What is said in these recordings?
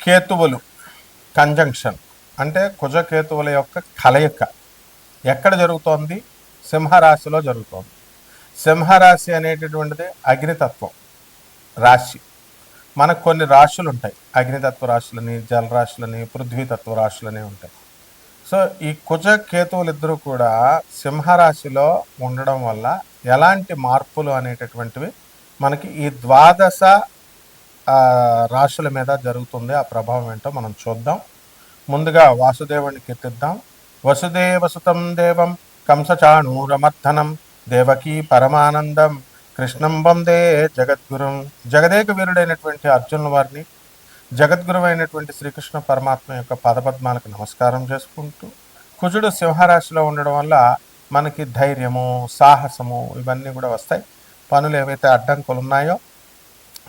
కేతువులు conjunction అంటే కుజకేతువుల యొక్క కలయిక. ఎక్కడ జరుగుతోంది? సింహరాశిలో జరుగుతోంది. సింహరాశి అనేటటువంటిది అగ్నితత్వం రాశి. మనకు కొన్ని రాశులు ఉంటాయి అగ్నితత్వ రాశులని జలరాశులని పృథ్వీతత్వ రాశులని ఉంటాయి. సో ఈ కుజ కేతువులు ఇద్దరు కూడా సింహరాశిలో ఉండడం వల్ల ఎలాంటి మార్పులు అనేటటువంటివి మనకి ఈ ద్వాదశ రాశుల మీద జరుగుతుంది ఆ ప్రభావం ఏంటో మనం చూద్దాం. ముందుగా వాసుదేవుని కీర్తిద్దాం. వసుదేవసుతం దేవం కంసచాణూరమర్థనం దేవకీ పరమానందం కృష్ణం వందే జగద్గురుం. జగదేక వీరుడైనటువంటి అర్జునుల వారిని జగద్గురువైనటువంటి శ్రీకృష్ణ పరమాత్మ యొక్క పదపద్మాలకు నమస్కారం చేసుకుంటూ కుజుడు సింహరాశిలో ఉండడం వల్ల మనకి ధైర్యము సాహసము ఇవన్నీ కూడా వస్తాయి. పనులు ఏవైతే అడ్డంకులు ఉన్నాయో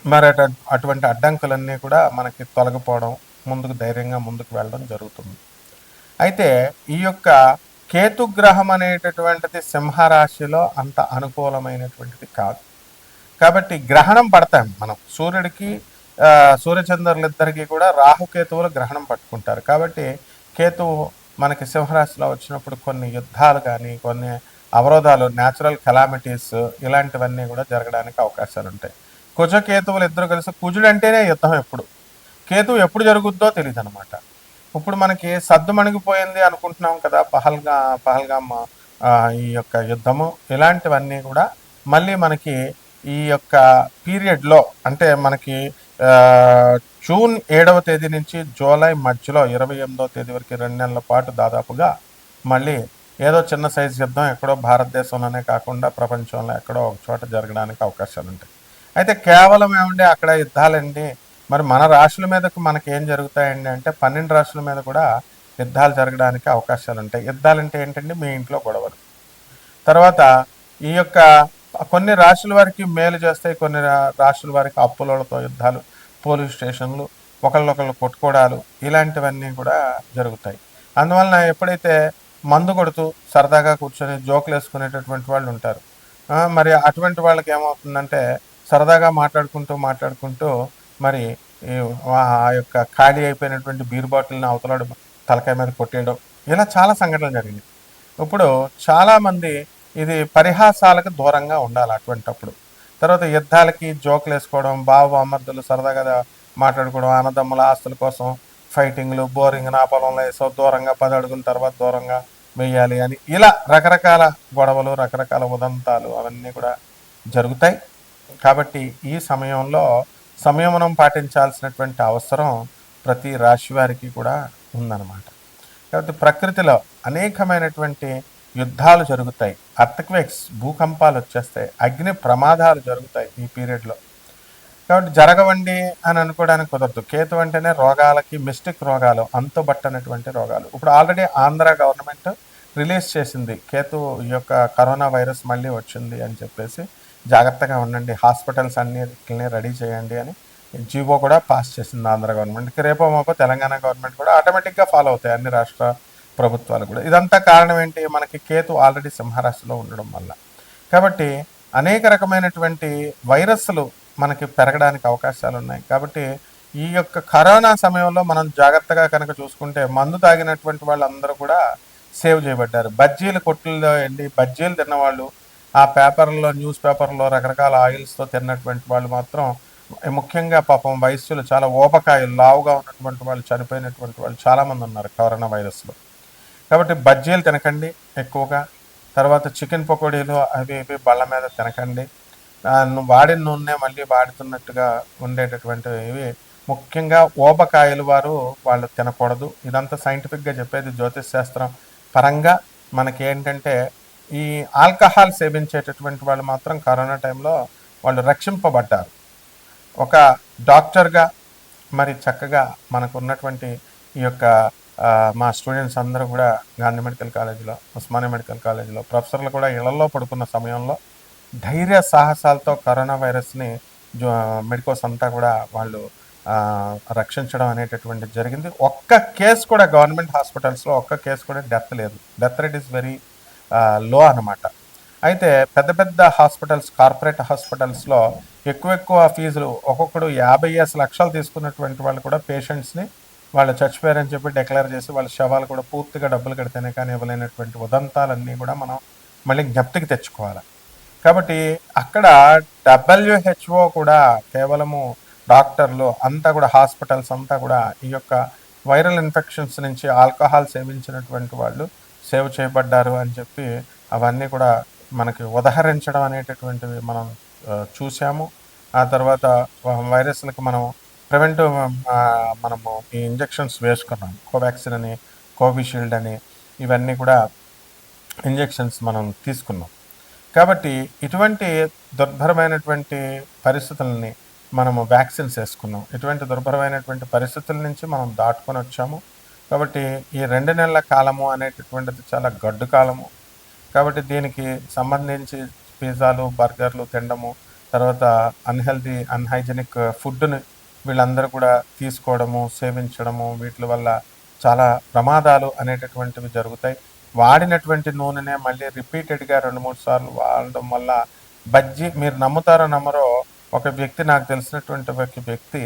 మరి అటువంటి అడ్డంకులన్నీ కూడా మనకి తొలగిపోవడం ముందుకు ధైర్యంగా ముందుకు వెళ్ళడం జరుగుతుంది. అయితే ఈ యొక్క కేతుగ్రహం అనేటటువంటిది సింహరాశిలో అంత అనుకూలమైనటువంటిది కాదు. కాబట్టి గ్రహణం పడతాం మనం. సూర్యుడికి ఆ, సూర్యచంద్రులిద్దరికీ కూడా రాహుకేతువులు గ్రహణం పట్టుకుంటారు. కాబట్టి కేతువు మనకి సింహరాశిలో వచ్చినప్పుడు కొన్ని యుద్ధాలు కానీ కొన్ని అవరోధాలు న్యాచురల్ కెలామిటీస్ ఇలాంటివన్నీ కూడా జరగడానికి అవకాశాలు ఉంటాయి కుజ కేతువులు ఇద్దరు కలిసి కుజుడు అంటేనే యుద్ధం ఎప్పుడు? కేతువు ఎప్పుడు జరుగుద్దో తెలియదు అనమాట ఇప్పుడు మనకి సద్దు మణిగిపోయింది అనుకుంటున్నాం కదా పహల్గా పహల్గామ్ ఈ యొక్క యుద్ధము ఇలాంటివన్నీ కూడా మళ్ళీ మనకి ఈ యొక్క పీరియడ్లో అంటే మనకి జూన్ ఏడవ తేదీ నుంచి జూలై మధ్యలో ఇరవై ఎనిమిదవ తేదీ వరకు రెండు నెలల పాటు దాదాపుగా మళ్ళీ ఏదో చిన్న సైజు యుద్ధం ఎక్కడో భారతదేశంలోనే కాకుండా ప్రపంచంలో ఎక్కడో ఒక చోట జరగడానికి అవకాశాలు ఉంటాయి అయితే కేవలం ఏమండి అక్కడ యుద్ధాలండి? మరి మన రాశుల మీదకు మనకి ఏం జరుగుతాయండి అంటే పన్నెండు రాశుల మీద కూడా యుద్ధాలు జరగడానికి అవకాశాలు ఉంటాయి యుద్ధాలు అంటే ఏంటండి? మీ ఇంట్లో గొడవలు. తర్వాత ఈ యొక్క కొన్ని రాశుల వారికి మేలు చేస్తాయి కొన్ని రా- రాశుల వారికి అప్పులతో యుద్ధాలు పోలీస్ స్టేషన్లు ఒకళ్ళొకళ్ళు కొట్టుకోవడాలు ఇలాంటివన్నీ కూడా జరుగుతాయి. అందువలన ఎప్పుడైతే మందు కొడుతూ సరదాగా కూర్చొని జోకులు వేసుకునేటటువంటి వాళ్ళు ఉంటారు మరి అటువంటి వాళ్ళకి ఏమవుతుందంటే సరదాగా మాట్లాడుకుంటూ మాట్లాడుకుంటూ మరి ఈ ఆ యొక్క ఖాళీ అయిపోయినటువంటి బీర్ బాటిల్ని అవతలాడు తలకాయ మీద కొట్టేయడం. ఇలా చాలా సంఘటనలు జరిగింది ఇప్పుడు చాలామంది ఇది పరిహాసాలకు దూరంగా ఉండాలి అటువంటప్పుడు. తర్వాత యుద్ధాలకి జోకులు వేసుకోవడం బావ అమర్థులు సరదాగా మాట్లాడుకోవడం అన్నదమ్ముల ఆస్తుల కోసం ఫైటింగ్లు బోరింగ్ నా పొలంలో వేసో దూరంగా పది అడుగుల తర్వాత దూరంగా వేయాలి అని ఇలా రకరకాల గొడవలు రకరకాల ఉదంతాలు అవన్నీ కూడా జరుగుతాయి. కాబట్టి ఈ సమయంలో సంయమనం పాటించాల్సినటువంటి అవసరం ప్రతి రాశి వారికి కూడా ఉందన్నమాట. కాబట్టి ప్రకృతిలో అనేకమైనటువంటి యుద్ధాలు జరుగుతాయి. అర్థక్వేక్స్ భూకంపాలు వచ్చేస్తాయి. అగ్ని ప్రమాదాలు జరుగుతాయి ఈ పీరియడ్లో. కాబట్టి జరగవండి అని అనుకోవడానికి కుదరదు. కేతు అంటేనే రోగాలకి మిస్టిక్ రోగాలు అంతుబట్టనటువంటి రోగాలు. ఇప్పుడు ఆల్రెడీ ఆంధ్ర గవర్నమెంట్ రిలీజ్ చేసింది. కేతు ఈ యొక్క కరోనా వైరస్ మళ్ళీ వచ్చింది అని చెప్పేసి జాగ్రత్తగా ఉండండి. హాస్పిటల్స్ అన్నిటిని రెడీ చేయండి అని జీవో కూడా పాస్ చేసింది ఆంధ్ర గవర్నమెంట్కి. రేపో మాపో తెలంగాణ గవర్నమెంట్ కూడా ఆటోమేటిక్గా ఫాలో అవుతాయి అన్ని రాష్ట్ర ప్రభుత్వాలు కూడా. ఇదంతా కారణం ఏంటి? మనకి కేతు ఆల్రెడీ సింహరాశిలో ఉండడం వల్ల. కాబట్టి అనేక రకమైనటువంటి వైరస్లు మనకి పెరగడానికి అవకాశాలు ఉన్నాయి. కాబట్టి ఈ యొక్క కరోనా సమయంలో మనం జాగ్రత్తగా కనుక చూసుకుంటే మందు తాగినటువంటి వాళ్ళందరూ కూడా సేవ్ చేయబడ్డారు. బజ్జీలు కొట్టుల్లో ఎండి బజ్జీలు తిన్నవాళ్ళు ఆ పేపర్లో న్యూస్ పేపర్లో రకరకాల ఆయిల్స్తో తిన్నటువంటి వాళ్ళు మాత్రం ముఖ్యంగా పాపం వయస్సులు చాలా ఓపకాయలు లావుగా ఉన్నటువంటి వాళ్ళు చనిపోయినటువంటి వాళ్ళు చాలామంది ఉన్నారు కరోనా వైరస్లో. కాబట్టి బజ్జీలు తినకండి ఎక్కువగా. తర్వాత చికెన్ పకోడీలు అవి ఇవి బళ్ళ మీద తినకండి. వాడిన నూనె మళ్ళీ వాడుతున్నట్టుగా ఉండేటటువంటివి ఇవి. ముఖ్యంగా ఓపకాయలు వారు వాళ్ళు తినకూడదు. ఇదంతా సైంటిఫిక్గా చెప్పేది జ్యోతిష్ శాస్త్రం పరంగా మనకి ఏంటంటే ఈ ఆల్కహాల్ సేవించేటటువంటి వాళ్ళు మాత్రం కరోనా టైంలో వాళ్ళు రక్షింపబడ్డారు. ఒక డాక్టర్గా మరి చక్కగా మనకు ఉన్నటువంటి ఈ యొక్క మా స్టూడెంట్స్ అందరూ కూడా గాంధీ మెడికల్ కాలేజీలో ఉస్మానియా మెడికల్ కాలేజీలో ప్రొఫెసర్లు కూడా ఇళ్ళలో పడుకున్న సమయంలో ధైర్య సాహసాలతో కరోనా వైరస్ని జో మెడికోస్ అంతా కూడా వాళ్ళు రక్షించడం అనేటటువంటిది జరిగింది. ఒక్క కేసు కూడా గవర్నమెంట్ హాస్పిటల్స్లో ఒక్క కేసు కూడా డెత్ లేదు. Death rate is very low అనమాట అయితే పెద్ద పెద్ద హాస్పిటల్స్ కార్పొరేట్ హాస్పిటల్స్లో ఎక్కువ ఎక్కువ ఫీజులు ఒక్కొక్కడు యాభై ఎస్ లక్షలు తీసుకున్నటువంటి వాళ్ళు కూడా పేషెంట్స్ని వాళ్ళు చచ్చిపోయారని చెప్పి డిక్లేర్ చేసి వాళ్ళ శవాలు కూడా పూర్తిగా డబ్బులు కడితేనే కానీ ఇవ్వలేనటువంటి ఉదంతాలన్నీ కూడా మనం మళ్ళీ జ్ఞప్తికి తెచ్చుకోవాలి. కాబట్టి అక్కడ డబ్ల్యూహెచ్ఓ కూడా కేవలము డాక్టర్లు అంతా కూడా హాస్పిటల్స్ అంతా కూడా ఈ యొక్క వైరల్ ఇన్ఫెక్షన్స్ నుంచి ఆల్కహాల్ సేవించినటువంటి వాళ్ళు సేవ్ చేయబడ్డారు అని చెప్పి అవన్నీ కూడా మనకి ఉదహరించడం అనేటటువంటివి మనం చూసాము ఆ తర్వాత వైరస్లకు మనం ప్రివెంటివ్ మనము ఈ ఇంజెక్షన్స్ వేసుకున్నాం. కోవాక్సిన్ అని కోవిషీల్డ్ అని ఇవన్నీ కూడా ఇంజెక్షన్స్ మనం తీసుకున్నాం. కాబట్టి ఇటువంటి దుర్భరమైనటువంటి పరిస్థితులని మనము వ్యాక్సిన్స్ వేసుకున్నాం. ఇటువంటి దుర్భరమైనటువంటి పరిస్థితుల నుంచి మనం దాటుకొని వచ్చాము. కాబట్టి ఈ రెండు నెలల కాలము అనేటటువంటిది చాలా గడ్డు కాలము. కాబట్టి దీనికి సంబంధించి పిజ్జాలు బర్గర్లు తినడము తర్వాత అన్హెల్దీ అన్హైజెనిక్ ఫుడ్ని వీళ్ళందరూ కూడా తీసుకోవడము సేవించడము వీటి వల్ల చాలా ప్రమాదాలు అనేటటువంటివి జరుగుతాయి. వాడినటువంటి నూనెనే మళ్ళీ రిపీటెడ్గా రెండు మూడు సార్లు వాడడం వల్ల బజ్జీ మీరు నమ్ముతారో నమ్మరో ఒక వ్యక్తి నాకు తెలిసినటువంటి ఒక వ్యక్తి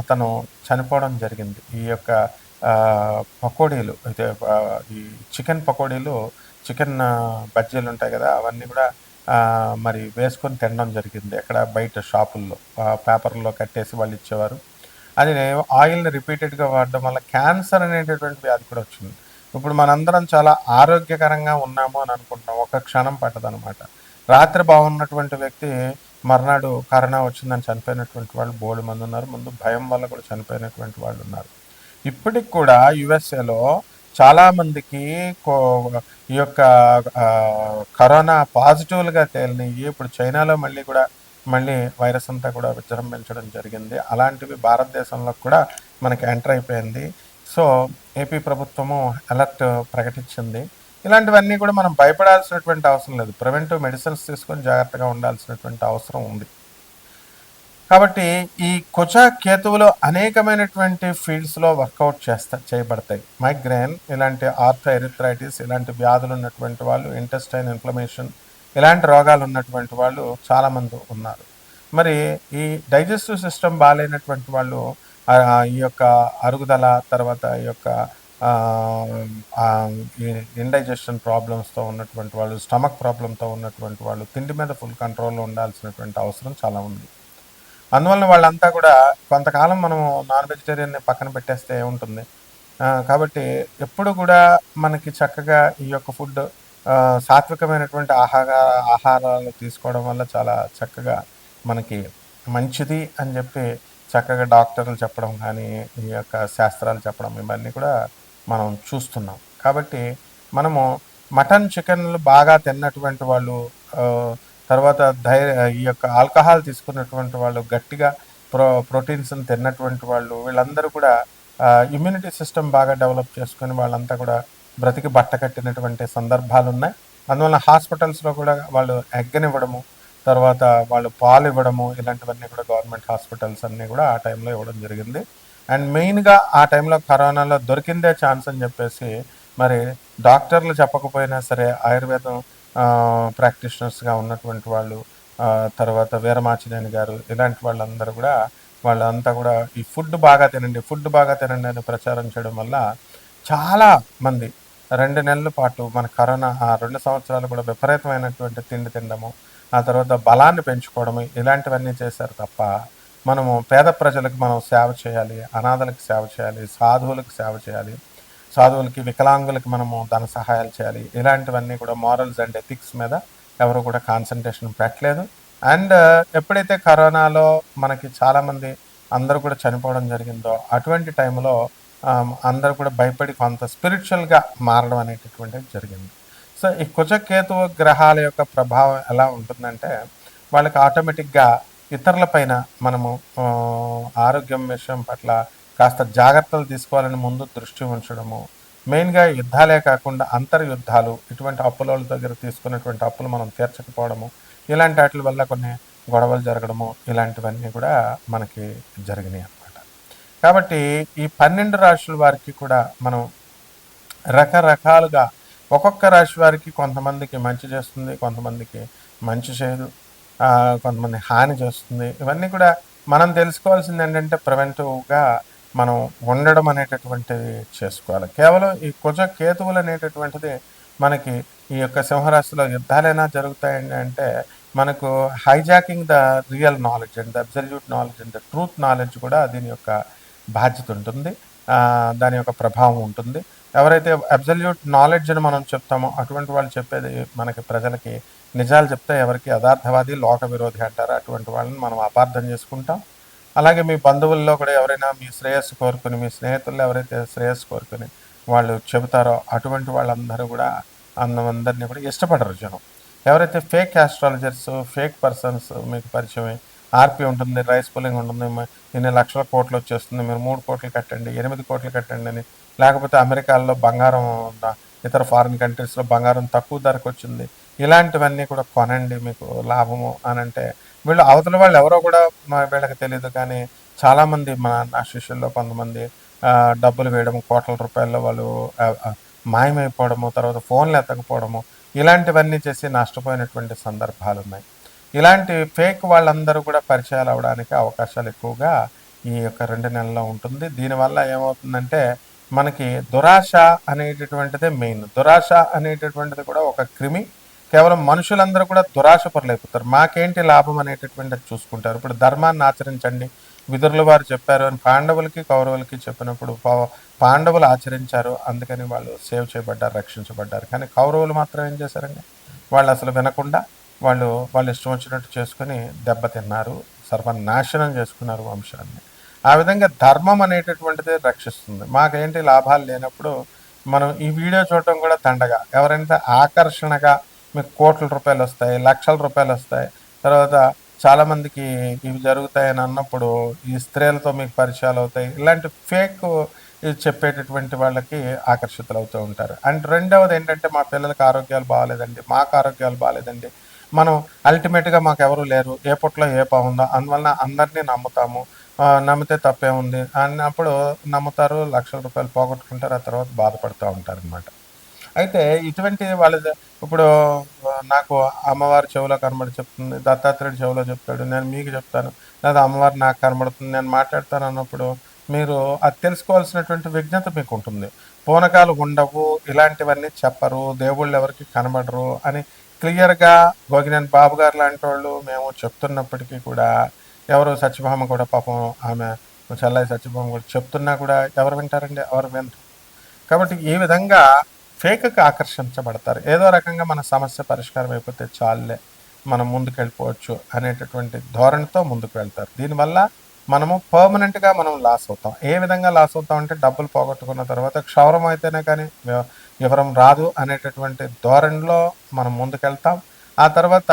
అతను చనిపోవడం జరిగింది. ఈ యొక్క పకోడీలు అయితే ఈ చికెన్ పకోడీలు చికెన్ బజ్జీలు ఉంటాయి కదా అవన్నీ కూడా మరి వేసుకొని తినడం జరిగింది ఎక్కడ బయట షాపుల్లో. పేపర్లో కట్టేసి వాళ్ళు ఇచ్చేవారు. అది ఆయిల్ని రిపీటెడ్గా వాడడం వల్ల క్యాన్సర్ అనేటటువంటి వ్యాధి కూడా వచ్చింది. ఇప్పుడు మనందరం చాలా ఆరోగ్యకరంగా ఉన్నాము అని అనుకుంటున్నాం. ఒక క్షణం పట్టదనమాట. రాత్రి బాగున్నటువంటి వ్యక్తి మర్నాడు కరోనా వచ్చిందని చనిపోయినటువంటి వాళ్ళు బోడు మంది ఉన్నారు. ముందు భయం వల్ల కూడా చనిపోయినటువంటి వాళ్ళు ఉన్నారు. ఇప్పటికి కూడా యుఎస్ఏలో చాలా మందికి కో- ఈ యొక్క కరోనా పాజిటివ్లుగా తేలినవి ఇప్పుడు చైనాలో మళ్ళీ కూడా మళ్ళీ వైరస్ అంతా కూడా విజృంభించడం జరిగింది. అలాంటివి భారతదేశంలో కూడా మనకి ఎంటర్ అయిపోయింది. సో ఏపీ ప్రభుత్వము అలర్ట్ ప్రకటించింది. ఇలాంటివన్నీ కూడా మనం భయపడాల్సినటువంటి అవసరం లేదు. ప్రివెంటివ్ మెడిసిన్స్ తీసుకొని జాగ్రత్తగా ఉండాల్సినటువంటి అవసరం ఉంది. కాబట్టి ఈ కుచ కేతువులు అనేకమైనటువంటి ఫీల్డ్స్లో వర్కౌట్ చేస్తా చేయబడతాయి. మైగ్రేన్ ఇలాంటి ఆర్థో ఎరిథ్రైటిస్ ఇలాంటి వ్యాధులు ఉన్నటువంటి వాళ్ళు ఇంటెస్టైన్ ఇన్ఫ్లమేషన్ ఇలాంటి రోగాలు ఉన్నటువంటి వాళ్ళు చాలామంది ఉన్నారు. మరి ఈ డైజెస్టివ్ సిస్టమ్ బాగాలేనటువంటి వాళ్ళు ఈ యొక్క అరుగుదల తర్వాత ఈ యొక్క ఇండైజెషన్ ప్రాబ్లమ్స్తో ఉన్నటువంటి వాళ్ళు స్టమక్ ప్రాబ్లంతో ఉన్నటువంటి వాళ్ళు తిండి మీద ఫుల్ కంట్రోల్లో ఉండాల్సినటువంటి అవసరం చాలా ఉంది. అందువల్ల వాళ్ళంతా కూడా కొంతకాలం మనం నాన్ వెజిటేరియన్ని పక్కన పెట్టేస్తే ఉంటుంది. కాబట్టి ఎప్పుడు కూడా మనకి చక్కగా ఈ యొక్క ఫుడ్ సాత్వికమైనటువంటి ఆహార ఆహారాలు తీసుకోవడం వల్ల చాలా చక్కగా మనకి మంచిది అని చెప్పి చక్కగా డాక్టర్లు చెప్పడం కానీ ఈ యొక్క శాస్త్రాలు చెప్పడం ఇవన్నీ కూడా మనం చూస్తున్నాం. కాబట్టి మనము మటన్ చికెన్లు బాగా తిన్నటువంటి వాళ్ళు తర్వాత ధైర్య ఈ యొక్క ఆల్కహాల్ తీసుకున్నటువంటి వాళ్ళు గట్టిగా ప్రో ప్రోటీన్స్ని తిన్నటువంటి వాళ్ళు వీళ్ళందరూ కూడా ఇమ్యూనిటీ సిస్టమ్ బాగా డెవలప్ చేసుకుని వాళ్ళంతా కూడా బ్రతికి బట్ట కట్టినటువంటి సందర్భాలు ఉన్నాయి అందువల్ల హాస్పిటల్స్లో కూడా వాళ్ళు ఎగ్గనివ్వడము తర్వాత వాళ్ళు పాలు ఇవ్వడము ఇలాంటివన్నీ కూడా గవర్నమెంట్ హాస్పిటల్స్ అన్నీ కూడా ఆ టైంలో ఇవ్వడం జరిగింది. అండ్ మెయిన్గా ఆ టైంలో కరోనాలో దొరికిందే ఛాన్స్ అని చెప్పేసి మరి డాక్టర్లు చెప్పకపోయినా సరే ఆయుర్వేదం ప్రాక్టీషనర్స్గా ఉన్నటువంటి వాళ్ళు తర్వాత వీరమాచినేని గారు ఇలాంటి వాళ్ళందరూ కూడా వాళ్ళంతా కూడా ఈ ఫుడ్ బాగా తినండి ఫుడ్ బాగా తినండి అని ప్రచారం చేయడం వల్ల చాలా మంది రెండు నెలల పాటు మన కరోనా రెండు సంవత్సరాలు కూడా విపరీతమైనటువంటి తిండి తినడము ఆ తర్వాత బలాన్ని పెంచుకోవడము ఇలాంటివన్నీ చేశారు తప్ప మనము పేద ప్రజలకు మనం సేవ చేయాలి అనాథలకు సేవ చేయాలి సాధువులకు సేవ చేయాలి సాధువులకి వికలాంగులకి మనము ధన సహాయాలు చేయాలి. ఇలాంటివన్నీ కూడా మారల్స్ అండ్ ఎథిక్స్ మీద ఎవరు కూడా కాన్సన్ట్రేషన్ పెట్టలేదు. అండ్ uh, ఎప్పుడైతే కరోనాలో మనకి చాలామంది అందరూ కూడా చనిపోవడం జరిగిందో అటువంటి టైంలో అందరూ కూడా భయపడి కొంత స్పిరిచువల్గా మారడం అనేటటువంటిది జరిగింది. సో ఈ కుజకేతు గ్రహాల యొక్క ప్రభావం ఎలా ఉంటుందంటే వాళ్ళకి ఆటోమేటిక్గా ఇతరులపైన మనము ఆరోగ్యం విషయం పట్ల కాస్త జాగ్రత్తలు తీసుకోవాలని ముందు దృష్టి ఉంచడము. మెయిన్గా యుద్ధాలే కాకుండా అంతర్యుద్ధాలు ఇటువంటి అప్పుల దగ్గర తీసుకున్నటువంటి అప్పులు మనం తీర్చకపోవడము ఇలాంటి వాటి వల్ల కొన్ని గొడవలు జరగడము ఇలాంటివన్నీ కూడా మనకి జరిగినాయి అన్నమాట. కాబట్టి ఈ పన్నెండు రాశుల వారికి కూడా మనం రకరకాలుగా ఒక్కొక్క రాశి వారికి కొంతమందికి మంచి చేస్తుంది కొంతమందికి మంచి చేయదు కొంతమంది హాని చేస్తుంది. ఇవన్నీ కూడా మనం తెలుసుకోవాల్సింది ఏంటంటే ప్రివెంటివ్గా మనం ఉండడం అనేటటువంటిది చేసుకోవాలి. కేవలం ఈ కుజ కేతువులు అనేటటువంటిది మనకి ఈ యొక్క సింహరాశిలో యుద్ధాలైనా జరుగుతాయండి అంటే మనకు hijacking the real knowledge and the absolute knowledge and the truth knowledge కూడా దీని యొక్క బాధ్యత ఉంటుంది. దాని యొక్క ప్రభావం ఉంటుంది. ఎవరైతే అబ్జల్యూట్ నాలెడ్జ్ అని మనం చెప్తామో అటువంటి వాళ్ళు చెప్పేది మనకి ప్రజలకి నిజాలు చెప్తే ఎవరికి యథార్థవాది లోక విరోధి అంటారు. అటువంటి వాళ్ళని మనం అపార్థం చేసుకుంటాం. అలాగే మీ బంధువుల్లో కూడా ఎవరైనా మీ శ్రేయస్సు కోరుకుని మీ స్నేహితుల్లో ఎవరైతే శ్రేయస్సు కోరుకుని వాళ్ళు చెబుతారో అటువంటి వాళ్ళందరూ కూడా అందరినీ కూడా ఇష్టపడరు జనం. ఎవరైతే ఫేక్ ఆస్ట్రాలజర్స్ ఫేక్ పర్సన్స్ మీకు పరిచయమే ఆర్పి ఉంటుంది రైస్ పుల్లింగ్ ఉంటుంది ఇన్ని లక్షల కోట్లు వచ్చేస్తుంది మీరు మూడు కోట్లు కట్టండి ఎనిమిది కోట్లు కట్టండి అని లేకపోతే అమెరికాలో బంగారం ఉందా ఇతర ఫారిన్ కంట్రీస్లో బంగారం తక్కువ ధరకు వచ్చింది ఇలాంటివన్నీ కూడా కొనండి మీకు లాభము అని అంటే వీళ్ళు అవతల వాళ్ళు ఎవరో కూడా మా వీళ్ళకి తెలియదు కానీ చాలామంది మన నా శిష్యుల్లో కొంతమంది డబ్బులు వేయడం కోట్ల రూపాయల్లో వాళ్ళు మాయమైపోవడము తర్వాత ఫోన్లు ఎత్తకపోవడము ఇలాంటివన్నీ చేసి నష్టపోయినటువంటి సందర్భాలు ఉన్నాయి. ఇలాంటి ఫేక్ వాళ్ళందరూ కూడా పరిచయాలు అవడానికి అవకాశాలు ఎక్కువగా ఈ యొక్క రెండు నెలల్లో ఉంటుంది. దీనివల్ల ఏమవుతుందంటే మనకి దురాశ అనేటటువంటిదే మెయిన్. దురాశ అనేటటువంటిది కూడా ఒక క్రిమి. కేవలం మనుషులందరూ కూడా దురాశపరులైపోతారు. మాకేంటి లాభం అనేటటువంటిది చూసుకుంటారు. ఇప్పుడు ధర్మాన్ని ఆచరించండి. విదురుల వారు చెప్పారు అని పాండవులకి కౌరవులకి చెప్పినప్పుడు పా- పాండవులు ఆచరించారు. అందుకని వాళ్ళు సేవ్ చేయబడ్డారు రక్షించబడ్డారు. కానీ కౌరవులు మాత్రం ఏం చేశారండి? వాళ్ళు అసలు వినకుండా వాళ్ళు వాళ్ళు ఇష్టం వచ్చినట్టు చేసుకుని దెబ్బతిన్నారు సర్వనాశనం చేసుకున్నారు వంశాన్ని. ఆ విధంగా ధర్మం అనేటటువంటిది రక్షిస్తుంది. మాకేంటి లాభాలు లేనప్పుడు మనం ఈ వీడియో చూడటం కూడా దండగా. ఎవరైనా ఆకర్షణగా మీకు కోట్ల రూపాయలు వస్తాయి లక్షల రూపాయలు వస్తాయి. తర్వాత చాలామందికి ఇవి జరుగుతాయని అన్నప్పుడు ఈ స్త్రీలతో మీకు పరిచయాలు అవుతాయి. ఇలాంటి ఫేక్ చెప్పేటటువంటి వాళ్ళకి ఆకర్షితులు అవుతూ ఉంటారు. అండ్ రెండవది ఏంటంటే మా పిల్లలకి ఆరోగ్యాలు బాగాలేదండి మాకు ఆరోగ్యాలు బాగాలేదండి. మనం అల్టిమేట్గా మాకు ఎవరు లేరు ఏ పుట్లో ఏ బాగుందో అందువలన అందరినీ నమ్ముతాము. నమ్మితే తప్పే ఉంది అన్నప్పుడు నమ్ముతారు లక్షల రూపాయలు పోగొట్టుకుంటారు ఆ తర్వాత బాధపడుతూ ఉంటారు అనమాట అయితే ఇటువంటి వాళ్ళ ఇప్పుడు నాకు అమ్మవారి చెవిలో కనబడి చెప్తుంది దత్తాత్రేయుడు చెవిలో చెప్తాడు నేను మీకు చెప్తాను లేదా అమ్మవారు నాకు కనబడుతుంది నేను మాట్లాడతాను అన్నప్పుడు మీరు అది తెలుసుకోవాల్సినటువంటి విజ్ఞత మీకు ఉంటుంది పూనకాలు ఉండవు ఇలాంటివన్నీ చెప్పరు దేవుళ్ళు ఎవరికి కనబడరు అని క్లియర్గా గోగినేని బాబు గారు లాంటి వాళ్ళు మేము చెప్తున్నప్పటికీ కూడా ఎవరు సత్యభామ కూడా పాపం ఆమె చల్లయ్య సత్యభామ కూడా చెప్తున్నా కూడా ఎవరు వింటారండి? ఎవరు వినరు. కాబట్టి ఈ విధంగా ఫేక్కి ఆకర్షించబడతారు. ఏదో రకంగా మన సమస్య పరిష్కారం అయిపోతే చాలులే మనం ముందుకెళ్ళిపోవచ్చు అనేటటువంటి ధోరణితో ముందుకు వెళ్తారు దీనివల్ల మనము పర్మనెంట్గా మనం లాస్ అవుతాం. ఏ విధంగా లాస్ అవుతాం అంటే డబ్బులు పోగొట్టుకున్న తర్వాత క్షౌరం అయితేనే కానీ వివరం రాదు అనేటటువంటి ధోరణిలో మనం ముందుకెళ్తాం. ఆ తర్వాత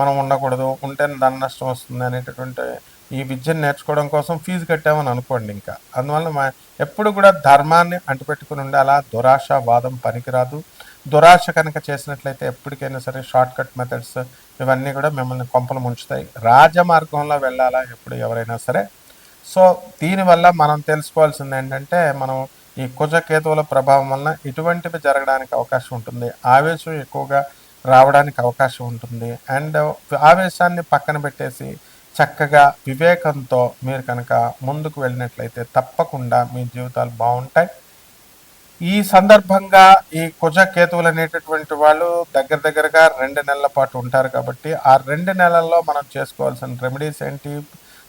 మనం ఉండకూడదు ఉంటే ధన నష్టం వస్తుంది అనేటటువంటి ఈ విద్యను నేర్చుకోవడం కోసం ఫీజు కట్టామని అనుకోండి ఇంకా. అందువల్ల మా ఎప్పుడు కూడా ధర్మాన్ని అంటిపెట్టుకుని ఉండాలా దురాశ వాదం పనికిరాదు. దురాశ కనుక చేసినట్లయితే ఎప్పటికైనా సరే షార్ట్ కట్ మెథడ్స్ ఇవన్నీ కూడా మిమ్మల్ని కొంపలు ముంచుతాయి. రాజమార్గంలో వెళ్ళాలా ఎప్పుడు ఎవరైనా సరే. సో దీనివల్ల మనం తెలుసుకోవాల్సింది ఏంటంటే మనం ఈ కుజకేతువుల ప్రభావం వలన ఇటువంటివి జరగడానికి అవకాశం ఉంటుంది. ఆవేశం ఎక్కువగా రావడానికి అవకాశం ఉంటుంది. అండ్ ఆవేశాన్ని పక్కన పెట్టేసి చక్కగా వివేకంతో మీరు కనుక ముందుకు వెళ్ళినట్లయితే తప్పకుండా మీ జీవితాలు బాగుంటాయి. ఈ సందర్భంగా ఈ కుజ కేతువులు అనేటటువంటి వాళ్ళు దగ్గర దగ్గరగా రెండు నెలల పాటు ఉంటారు కాబట్టి ఆ రెండు నెలల్లో మనం చేసుకోవాల్సిన రెమెడీస్ ఏంటి?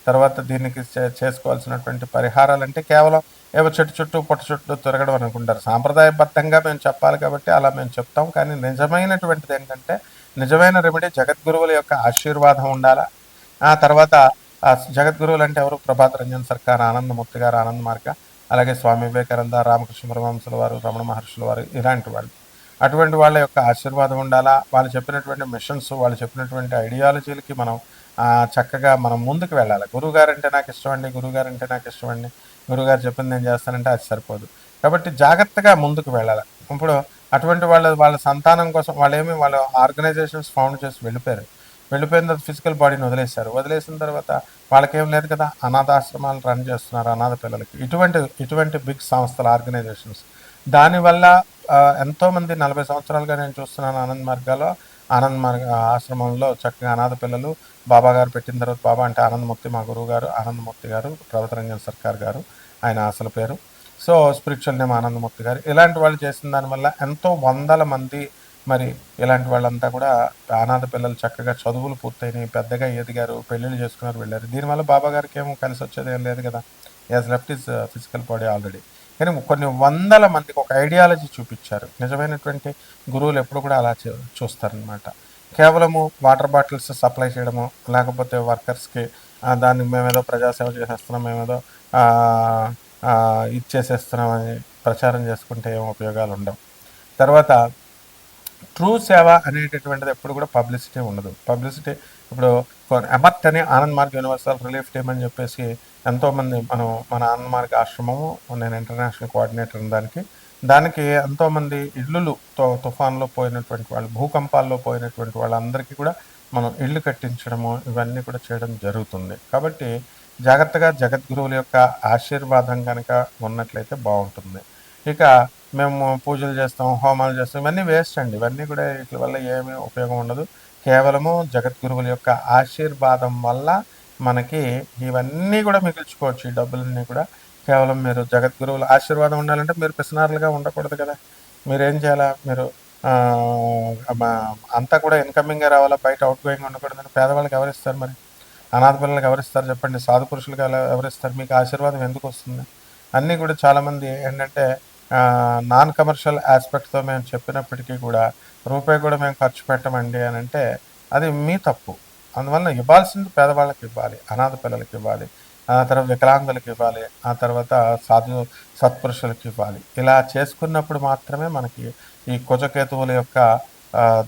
తర్వాత దీనికి చే- చేసుకోవాల్సినటువంటి పరిహారాలు అంటే కేవలం ఏవో చెట్టు చుట్టూ పుట్ట చుట్టూ తిరగడం అనుకుంటారు. సాంప్రదాయబద్ధంగా మేము చెప్పాలి కాబట్టి అలా మేము చెప్తాం. కానీ నిజమైనటువంటిది ఏంటంటే నిజమైన రెమెడీ జగద్గురువుల యొక్క ఆశీర్వాదం ఉండాలా? ఆ తర్వాత ఆ జగద్గురువులు అంటే ఎవరు? ప్రభాత్ రంజన్ సర్కార్ ఆనందమూర్తి గారు ఆనంద్ మార్గ అలాగే స్వామి వివేకానంద రామకృష్ణ పరమహంసుల వారు రమణ మహర్షుల వారు ఇలాంటి వాళ్ళు. అటువంటి వాళ్ళ యొక్క ఆశీర్వాదం ఉండాలా? వాళ్ళు చెప్పినటువంటి మిషన్స్ వాళ్ళు చెప్పినటువంటి ఐడియాలజీలకి మనం చక్కగా మనం ముందుకు వెళ్ళాలి? గురువుగారు అంటే నాకు ఇష్టం అండి గురువుగారు అంటే నాకు ఇష్టం అండి గురువుగారు చెప్పింది నేను చేస్తానంటే అది సరిపోదు. కాబట్టి జాగ్రత్తగా ముందుకు వెళ్ళాలి? ఇప్పుడు అటువంటి వాళ్ళ వాళ్ళ సంతానం కోసం వాళ్ళేమి వాళ్ళ ఆర్గనైజేషన్స్ ఫౌండ్ చేసి వెళ్ళిపోయారు. వెళ్ళిపోయిన తర్వాత ఫిజికల్ బాడీని వదిలేశారు. వదిలేసిన తర్వాత వాళ్ళకేం లేదు కదా? అనాథాశ్రమాలు రన్ చేస్తున్నారు అనాథ పిల్లలకి. ఇటువంటి ఇటువంటి బిగ్ సంస్థలు ఆర్గనైజేషన్స్ దానివల్ల ఎంతోమంది నలభై సంవత్సరాలుగా నేను చూస్తున్నాను ఆనంద్ మార్గాలో. ఆనంద్ మార్గ ఆశ్రమంలో చక్కగా అనాథ పిల్లలు బాబా గారు పెట్టిన తర్వాత బాబా అంటే ఆనందమూర్తి మా గురువు గారు ఆనందమూర్తి గారు ప్రభుత్వరంజన్ సర్కార్ గారు ఆయన అసలు పేరు. సో స్పిరిచువల్ నేమ్ ఆనందమూర్తి గారు. ఇలాంటి వాళ్ళు చేసిన దానివల్ల ఎంతో వందల మంది మరి ఇలాంటి వాళ్ళంతా కూడా అనాథ పిల్లలు చక్కగా చదువులు పూర్తయినాయి పెద్దగా ఎదిగారు పెళ్ళిళ్ళు చేసుకున్నారు వెళ్ళారు. దీనివల్ల బాబా గారికి ఏమో కలిసి వచ్చేది ఏం లేదు కదా. As left is physical body already కానీ కొన్ని వందల మందికి ఒక ఐడియాలజీ చూపించారు. నిజమైనటువంటి గురువులు ఎప్పుడు కూడా అలా చూస్తారనమాట కేవలము వాటర్ బాటిల్స్ సప్లై చేయడము లేకపోతే వర్కర్స్కి దాన్ని మేమేదో ప్రజాసేవ చేసేస్తున్నాం మేమేదో ఇచ్చేసేస్తున్నామని ప్రచారం చేసుకుంటే ఏం ఉపయోగాలు ఉండవు. తర్వాత ట్రూ సేవ అనేటటువంటిది ఎప్పుడు కూడా పబ్లిసిటీ ఉండదు. పబ్లిసిటీ ఇప్పుడు ఎమర్ట్ అని Anand Marg universal relief team అని చెప్పేసి ఎంతోమంది మనం మన ఆనంద్ ఆశ్రమము నేను ఇంటర్నేషనల్ కోఆర్డినేటర్ దానికి దానికి ఎంతోమంది ఇళ్ళు తో తుఫాన్లో పోయినటువంటి వాళ్ళు భూకంపాల్లో పోయినటువంటి వాళ్ళందరికీ కూడా మనం ఇళ్ళు కట్టించడము ఇవన్నీ కూడా చేయడం జరుగుతుంది. కాబట్టి జాగ్రత్తగా జగద్గురువుల యొక్క ఆశీర్వాదం కనుక ఉన్నట్లయితే బాగుంటుంది. ఇక మేము పూజలు చేస్తాం హోమాలు చేస్తాం ఇవన్నీ వేస్ట్ అండి. ఇవన్నీ కూడా వీటి వల్ల ఏమీ ఉపయోగం ఉండదు. కేవలము జగద్గురువుల యొక్క ఆశీర్వాదం వల్ల మనకి ఇవన్నీ కూడా మిగిల్చుకోవచ్చు ఈ డబ్బులన్నీ కూడా. కేవలం మీరు జగద్గురువుల ఆశీర్వాదం ఉండాలంటే మీరు పిసనారులుగా ఉండకూడదు కదా. మీరేం చేయాలా? మీరు మా- అంతా కూడా ఇన్కమింగ్గా రావాలా? బయట అవుట్ గోయింగ్ ఉండకూడదని పేదవాళ్ళకి ఎవరిస్తారు మరి? అనాథ పిల్లలకి ఎవరిస్తారు చెప్పండి? సాధు పురుషులకు ఎవరిస్తారు? మీకు ఆశీర్వాదం ఎందుకు వస్తుంది? అన్నీ కూడా చాలామంది ఏంటంటే నాన్ కమర్షియల్ ఆస్పెక్ట్తో మేము చెప్పినప్పటికీ కూడా రూపాయి కూడా మేము ఖర్చు పెట్టమండి అని అంటే అది మీ తప్పు. అందువల్ల ఇవ్వాల్సింది పేదవాళ్ళకి ఇవ్వాలి అనాథ పిల్లలకి ఇవ్వాలి ఆ తర్వాత వికలాంగులకి ఇవ్వాలి ఆ తర్వాత సాధు సత్పురుషులకి ఇవ్వాలి. ఇలా చేసుకున్నప్పుడు మాత్రమే మనకి ఈ కుజకేతువుల యొక్క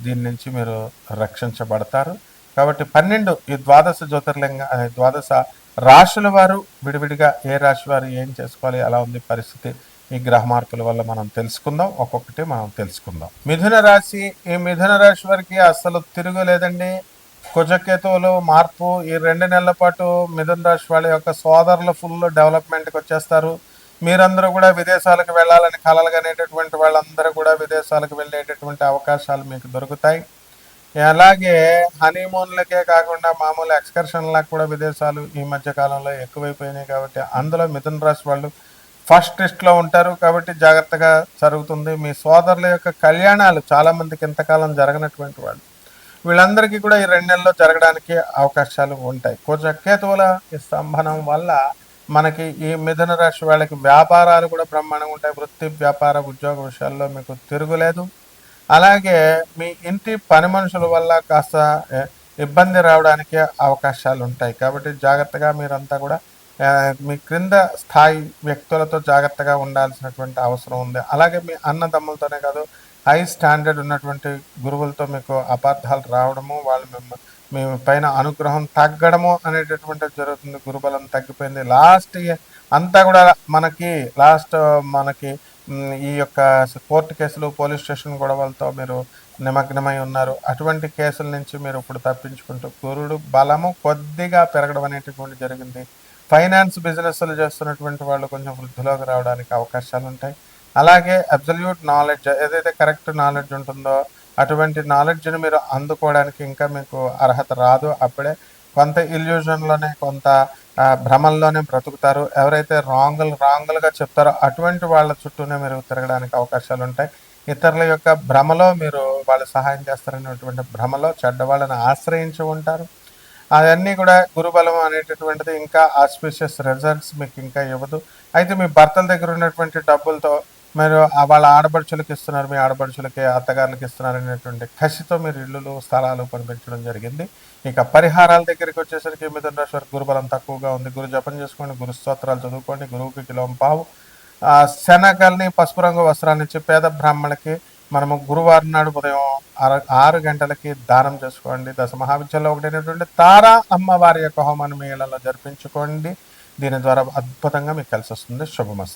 దీని నుంచి మీరు రక్షించబడతారు. కాబట్టి పన్నెండు ఈ ద్వాదశ జ్యోతిర్లింగ ద్వాదశ రాశుల వారు విడివిడిగా ఏ రాశి వారు ఏం చేసుకోవాలి ఎలా ఉంది పరిస్థితి ఈ గ్రహ మార్పుల వల్ల మనం తెలుసుకుందాం. ఒక్కొక్కటి మనం తెలుసుకుందాం. మిథున రాశి ఈ మిథున రాశి వారికి అసలు తిరుగులేదండి కుజకేతువులు మార్పు ఈ రెండు నెలల పాటు మిథున్ రాశి వాళ్ళ యొక్క సోదరులు ఫుల్ డెవలప్మెంట్కి వచ్చేస్తారు. మీరందరూ కూడా విదేశాలకు వెళ్ళాలని కలలుగనేటటువంటి వాళ్ళందరూ కూడా విదేశాలకు వెళ్ళేటటువంటి అవకాశాలు మీకు దొరుకుతాయి. అలాగే హనీమూన్లకే కాకుండా మామూలు ఎక్స్కర్షన్లకు కూడా విదేశాలు ఈ మధ్య కాలంలో ఎక్కువైపోయినాయి కాబట్టి అందులో మిథున రాశి వాళ్ళు ఫస్ట్ లిస్ట్లో ఉంటారు కాబట్టి జాగ్రత్తగా జరుగుతుంది. మీ సోదరుల యొక్క కళ్యాణాలు చాలామందికి ఇంతకాలం జరగనటువంటి వాళ్ళు. వీళ్ళందరికీ కూడా ఈ రెండు నెలల్లో జరగడానికి అవకాశాలు ఉంటాయి. కొంచెం కేతువుల ఈ స్తంభనం వల్ల మనకి ఈ మిథున రాశి వాళ్ళకి వ్యాపారాలు కూడా బ్రహ్మాండంగా ఉంటాయి. వృత్తి వ్యాపార ఉద్యోగ విషయాల్లో మీకు తిరుగులేదు. అలాగే మీ ఇంటి పని మనుషుల వల్ల కాస్త ఇబ్బంది రావడానికి అవకాశాలు ఉంటాయి. కాబట్టి జాగ్రత్తగా మీరంతా కూడా మీ క్రింద స్థాయి వ్యక్తులతో జాగ్రత్తగా ఉండాల్సినటువంటి అవసరం ఉంది. అలాగే మీ అన్నదమ్ములతోనే కాదు హై స్టాండర్డ్ ఉన్నటువంటి గురువులతో మీకు అపార్థాలు రావడము వాళ్ళు మేము మీ పైన అనుగ్రహం తగ్గడము అనేటటువంటి జరుగుతుంది. గురుబలం తగ్గిపోయింది. లాస్ట్ అంతా కూడా మనకి లాస్ట్ మనకి ఈ యొక్క కోర్టు కేసులు పోలీస్ స్టేషన్ గొడవలతో మీరు నిమగ్నమై ఉన్నారు. అటువంటి కేసుల నుంచి మీరు ఇప్పుడు తప్పించుకుంటూ గురుడు బలము కొద్దిగా పెరగడం అనేటటువంటి జరిగింది. ఫైనాన్స్ బిజినెస్లు చేస్తున్నటువంటి వాళ్ళు కొంచెం వృద్ధిలోకి రావడానికి అవకాశాలు ఉంటాయి అలాగే అబ్జల్యూట్ నాలెడ్జ్ ఏదైతే కరెక్ట్ నాలెడ్జ్ ఉంటుందో అటువంటి నాలెడ్జ్ని మీరు అందుకోవడానికి ఇంకా మీకు అర్హత రాదు. అప్పుడే కొంత ఇల్యూజన్లోనే కొంత భ్రమల్లోనే బ్రతుకుతారు. ఎవరైతే రాంగులు రాంగులుగా చెప్తారో అటువంటి వాళ్ళ చుట్టూనే మీరు తిరగడానికి అవకాశాలు ఉంటాయి ఇతరుల యొక్క భ్రమలో మీరు వాళ్ళు సహాయం చేస్తారనేటువంటి భ్రమలో చెడ్డవాళ్ళని ఆశ్రయించి ఉంటారు. అవన్నీ కూడా గురుబలం అనేటటువంటిది ఇంకా ఆస్పిషియస్ రిజల్ట్స్ మీకు ఇంకా ఇవ్వదు. అయితే మీ భర్తల దగ్గర ఉన్నటువంటి డబ్బులతో మీరు వాళ్ళ ఆడపడుచులకు ఇస్తున్నారు మీ ఆడపడుచులకి అత్తగారులకు ఇస్తున్నారు అనేటువంటి కసితో మీరు ఇల్లులు స్థలాలు పంపించడం జరిగింది. ఇక పరిహారాల దగ్గరికి వచ్చేసరికి మిథున రాశి వారికి గురుబలం తక్కువగా ఉంది. గురు జపం చేసుకోండి గురు స్తోత్రాలు చదువుకోండి గురువుకి కిలోం పావు. శనగల్ని పసుపు రంగు వస్త్రాన్ని ఇచ్చి పేద బ్రాహ్మణులకి మనము గురువారం నాడు ఉదయం ఆరు ఆరు గంటలకి దానం చేసుకోండి. దశ మహావిద్యలో ఒకటైనటువంటి తారా అమ్మవారి యొక్క హోమాన్ని మీ ఇళ్ళలో జరిపించుకోండి. దీని ద్వారా అద్భుతంగా మీకు కలిసి వస్తుంది. శుభమస్తు.